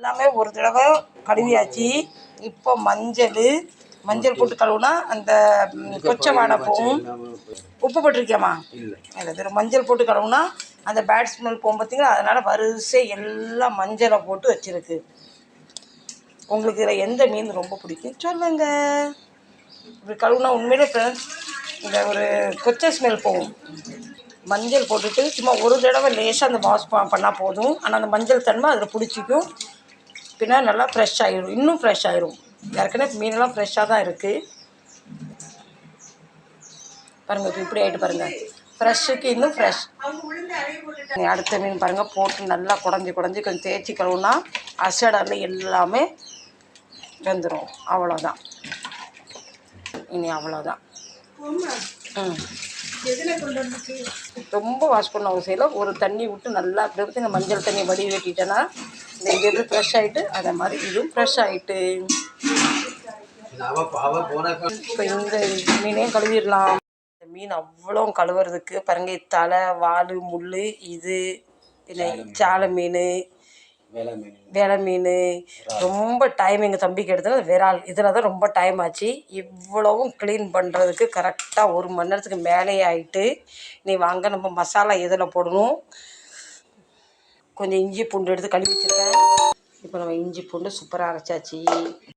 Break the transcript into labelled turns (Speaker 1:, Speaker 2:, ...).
Speaker 1: எல்லாமே ஒரு தடவை கழுவியாச்சு. இப்போ மஞ்சள் மஞ்சள் போட்டு கழுவுனா அந்த ம், கொச்சை வாடை போகும் உப்பு போட்டிருக்கியாம்மா?
Speaker 2: இல்லை.
Speaker 1: இது மஞ்சள் போட்டு கழுவுனா அந்த பேட் ஸ்மெல் போகும் பார்த்தீங்களா அதனால் வரிசை எல்லாம் மஞ்சளை போட்டு வச்சுருக்கு. உங்களுக்கு இதில் எந்த மீன் ரொம்ப பிடிக்கும்? சொல்லுங்க. இப்படி கழுவுனா உண்மையிலே ஃப்ரெண்ட்ஸ் இந்த ஒரு கொச்சை ஸ்மெல் போகும். மஞ்சள் போட்டுட்டு சும்மா ஒரு தடவை லேசாக அந்த வாஷ் பண்ணால் போதும். ஆனால் அந்த மஞ்சள் தன்மை அதில் பிடிச்சிக்கும். பின்ன நல்லா ஃப்ரெஷ் ஆயிடும் இன்னும் ஃப்ரெஷ் ஆயிரும். ஏற்கனவே மீனெல்லாம் ஃப்ரெஷ்ஷாக தான் இருக்குது பாருங்கள் இப்போ இப்படி ஆகிட்டு பாருங்கள் ஃப்ரெஷ்ஷுக்கு இன்னும் ஃப்ரெஷ் அடுத்த மீன் பாருங்கள் போட்டு நல்லா குடஞ்சி குடஞ்சி கொஞ்சம் தேய்ச்சி கழுவுனா அசடரில் எல்லாமே வெந்துடும் அவ்வளோதான் இனி அவ்வளோதான் ம். ரொம்ப வாஷ் பண்ண அவசியம் இல்லை ஒரு தண்ணி விட்டு நல்லா அப்படி இந்த மஞ்சள் தண்ணி வடி வெட்டிட்டேன்னா இந்த இது ஃப்ரெஷ் ஆகிட்டு அதே மாதிரி இதுவும் ஃப்ரெஷ் ஆகிட்டு இப்போ இந்த மீனையும் கழுவிடலாம். இந்த மீன் அவ்வளோ கழுவுறதுக்கு பாருங்க தலை வால் முள் இது பின்ன சாலை
Speaker 2: மீன்.
Speaker 1: வேலை மீன். ரொம்ப டைம் எங்கள் தம்பிக்கு எடுத்தது விரால் இதில் தான் ரொம்ப டைம் ஆச்சு. இவ்வளவும் க்ளீன் பண்ணுறதுக்கு கரெக்டாக ஒரு மணி நேரத்துக்கு மேலேயே ஆயிட்டு நீ வாங்க நம்ம மசாலா எதில் போடணும்? கொஞ்சம் இஞ்சி பூண்டு எடுத்து கழுவி வச்சுருக்கேன். இப்போ நம்ம இஞ்சி பூண்டு சூப்பராக அரைச்சாச்சு.